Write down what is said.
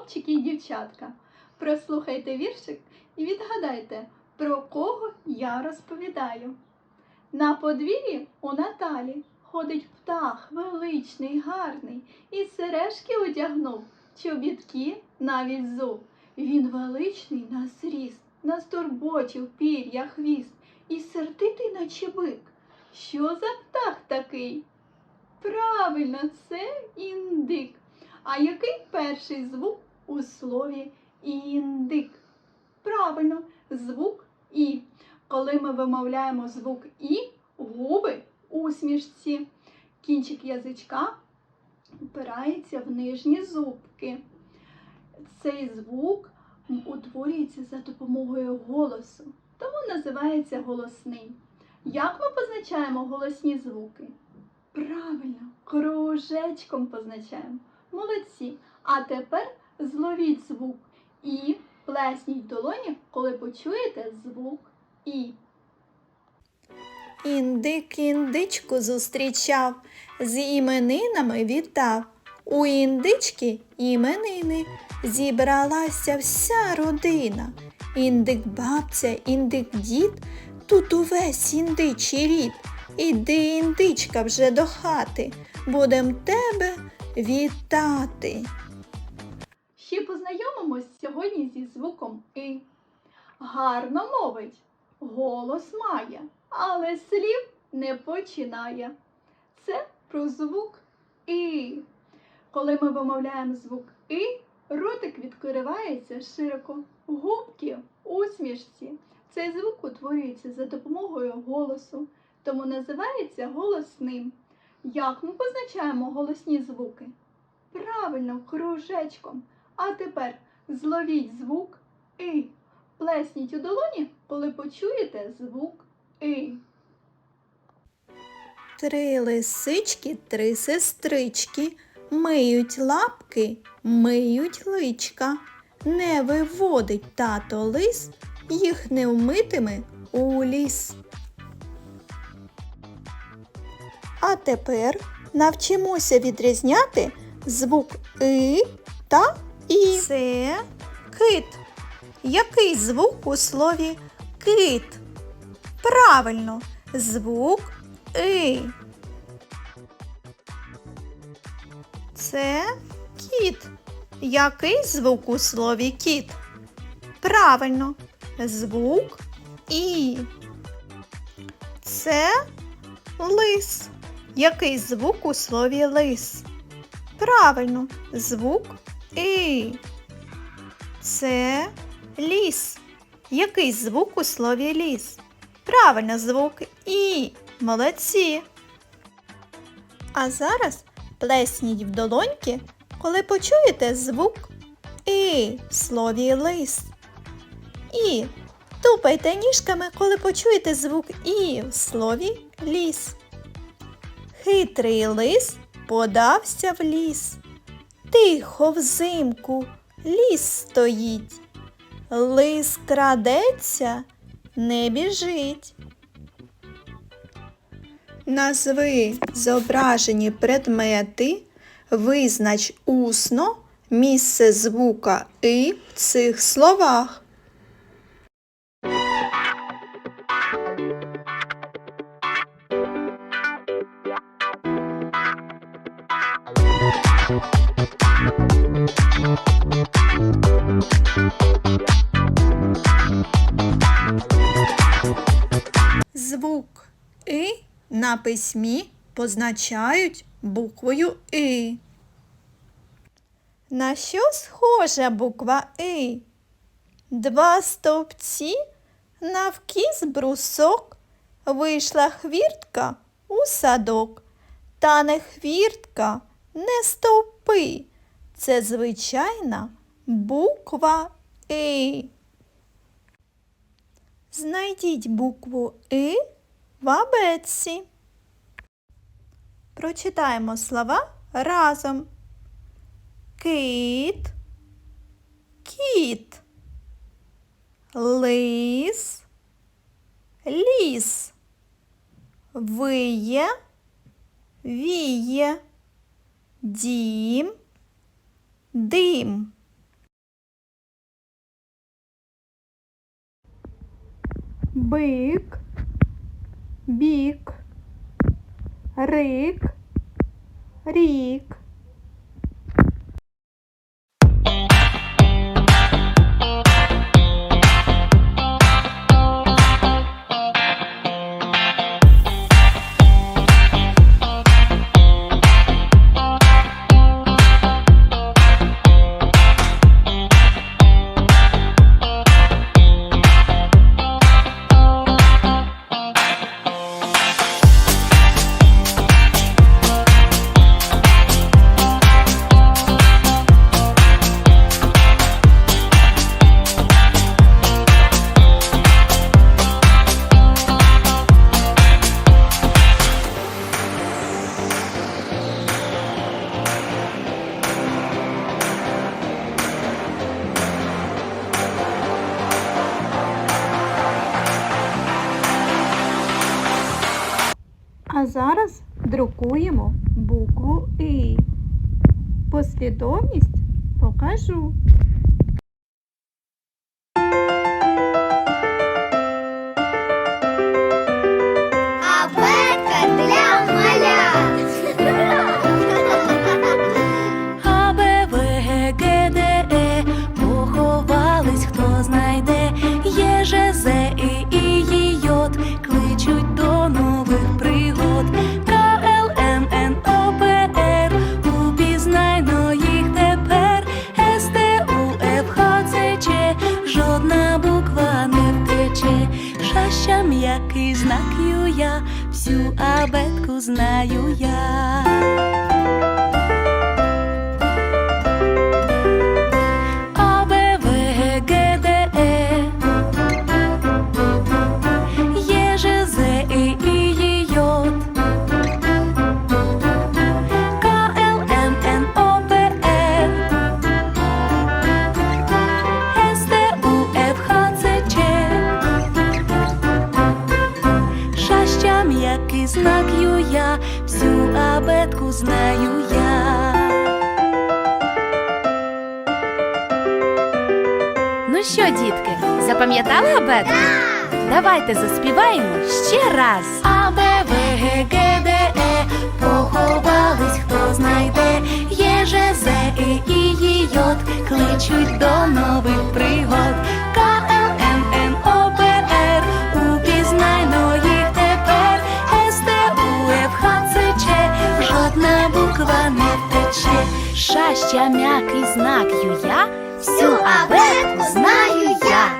хлопчики і дівчатка. Прослухайте віршик і відгадайте, про кого я розповідаю. На подвір'ї у Наталі ходить птах величний, гарний, і сережки одягнув, чобітки навіть зуб. Він величний на зріст, на стурботів пір'я хвіст, і сердитий наче бик. Що за птах такий? Правильно, це індик. А який перший звук у слові індик? Правильно, звук І. Коли ми вимовляємо звук І, губи усмішці. Кінчик язичка впирається в нижні зубки. Цей звук утворюється за допомогою голосу, тому називається голосний. Як ми позначаємо голосні звуки? Правильно, кружечком позначаємо. Молодці. А тепер зловіть звук І, плесніть долоні, коли почуєте звук І. Індик індичку зустрічав, з іменинами вітав. У індички іменини зібралася вся родина. Індик бабця, індик дід, тут увесь індичий рід. Іди, індичка, вже до хати, будем тебе вітати. Сьогодні зі звуком И. Гарно мовить, голос має, але слів не починає. Це про звук И. Коли ми вимовляємо звук И, ротик відкривається широко, губки усмішці. Цей звук утворюється за допомогою голосу, тому називається голосним. Як ми позначаємо голосні звуки? Правильно, кружечком. А тепер зловіть звук И. Плесніть у долоні, коли почуєте звук И. Три лисички, три сестрички, миють лапки, миють личка. Не виводить тато лис їх невмитими у ліс. А тепер навчимося відрізняти звук И та І. Це кит. Який звук у слові кит? Правильно, звук И. Це кіт. Який звук у слові кіт? Правильно, звук І. Це лис. Який звук у слові лис? Правильно, звук І. Це ліс. Який звук у слові ліс? Правильно, звук І. Молодці. А зараз плесніть в долоньки, коли почуєте звук І в слові лис. І тупайте ніжками, коли почуєте звук І в слові ліс. Хитрий лис подався в ліс. Тихо взимку ліс стоїть. Лис крадеться, не біжить. Назви зображені предмети, визнач усно місце звука и в цих словах. Звук И на письмі позначають буквою И. На що схожа буква И? Два стовпці навкіз брусок вийшла хвіртка у садок. Та не хвіртка, не стовпи. Це звичайна буква И. Знайдіть букву И вабеці. Прочитаємо слова разом. Кит, кіт, лис, ліс, виє, віє, дім, дим. Бик, бік, рик, рік. А зараз друкуємо букву І. Послідовність покажу. М'який знак я, всю абетку знаю я. Всю абетку знаю я. Ну що, дітки, запам'ятали абетку? Давайте заспіваємо ще раз. А, Б, В, Г, Г, Д, Е, поховались, хто знайде, Є, Ж, З, І, І, Й, Й, кличуть до нових жодна буква не втече. Ша, ща, м'який знак ю я, всю абетку знаю я.